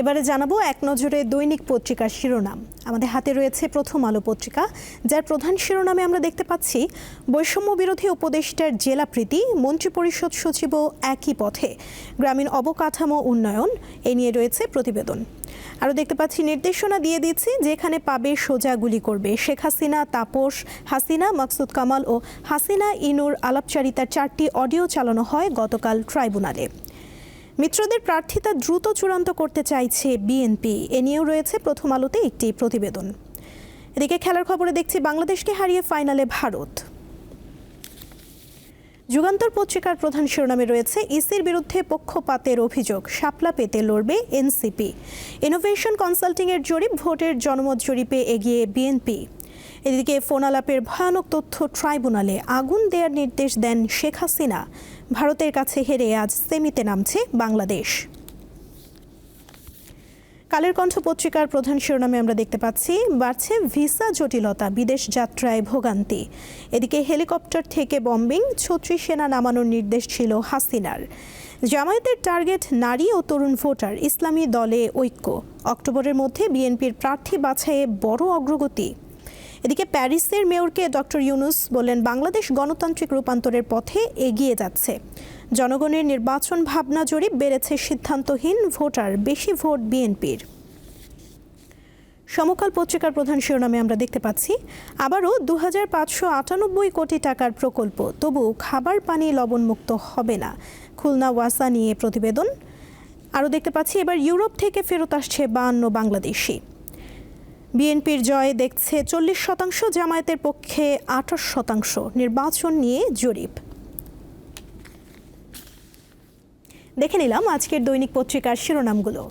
এবারে জানাব এক নজরে দৈনিক পত্রিকার শিরোনাম। আমাদের হাতে রয়েছে প্রথম আলো পত্রিকা, যার প্রধান শিরোনামে আমরা দেখতে পাচ্ছি, বৈষম্য বিরোধী উপদেষ্টার জেলা প্রীতি, মন্ত্রিপরিষদ সচিবও একই পথে। গ্রামীণ অবকাঠামো উন্নয়ন, এ নিয়ে রয়েছে প্রতিবেদন। আরও দেখতে পাচ্ছি, নির্দেশনা দিয়ে দিচ্ছি যেখানে পাবে সোজা গুলি করবে। শেখ হাসিনা, তাপস হাসিনা, মকসুদ কামাল ও হাসিনা, ইনুর আলাপচারিতার চারটি অডিও চালানো হয় গতকাল ট্রাইব্যুনালে। মিত্রদের প্রার্থিতা দ্রুত চূড়ান্ত করতে চাইছে বিএনপি। এ নিয়েও রয়েছে প্রথম আলোতে একটি প্রতিবেদন। এদিকে খেলার খবরে দেখছি বাংলাদেশকে হারিয়ে ফাইনালে ভারত। যুগান্তর পত্রিকার প্রধান শিরোনামে রয়েছে ইসির বিরুদ্ধে পক্ষপাতের অভিযোগ, শাপলা পেতে লড়বে এনসিপি। ইনোভেশন কনসাল্টিংয়ের জরিপ, ভোটের জনমত জরিপে এগিয়ে বিএনপি। এদিকে ফোন আলাপের ভয়ানক তথ্য ট্রাইব্যুনালে আগুন দেওয়ার নির্দেশ দেন শেখ হাসিনা। ভারতের কাছে হেরে আজ সেমিতে নামছে বাংলাদেশ। কালের কণ্ঠ পত্রিকার প্রধান শিরোনামে আমরা দেখতে পাচ্ছি, বাড়ছে ভিসা জটিলতা, বিদেশ যাত্রায় ভোগান্তি। এদিকে হেলিকপ্টার থেকে বম্বিং, ছত্রিশ সেনা নামানোর নির্দেশ ছিল হাসিনার। জামায়াতের টার্গেট নারী ও তরুণ ভোটার, ইসলামী দলে ঐক্য। অক্টোবরের মধ্যে বিএনপির প্রার্থী বাছাইয়ে বড় অগ্রগতি। এদিকে প্যারিসের মেয়রকে ডক্টর ইউনুস বললেন বাংলাদেশ গণতান্ত্রিক রূপান্তরের পথে এগিয়ে যাচ্ছে। জনগণের নির্বাচন ভাবনা জরিপ বেড়েছে সিদ্ধান্তহীন ভোটার, বেশি ভোট বিএনপির। সমকাল পত্রিকার প্রধান শিরোনামে আমরা দেখতে পাচ্ছি, আবারও দু কোটি টাকার প্রকল্প, তবু খাবার পানি লবণমুক্ত হবে না। খুলনা ওয়াসা নিয়ে প্রতিবেদন। আরও দেখতে পাচ্ছি, এবার ইউরোপ থেকে ফেরত আসছে বাংলাদেশি। বিএনপির জয় দেখছে চল্লিশ শতাংশ, জামায়াতের পক্ষে আঠাশ শতাংশ। নির্বাচন নিয়ে জরিপ। দেখে নিলাম আজকের দৈনিক পত্রিকার শিরোনামগুলো।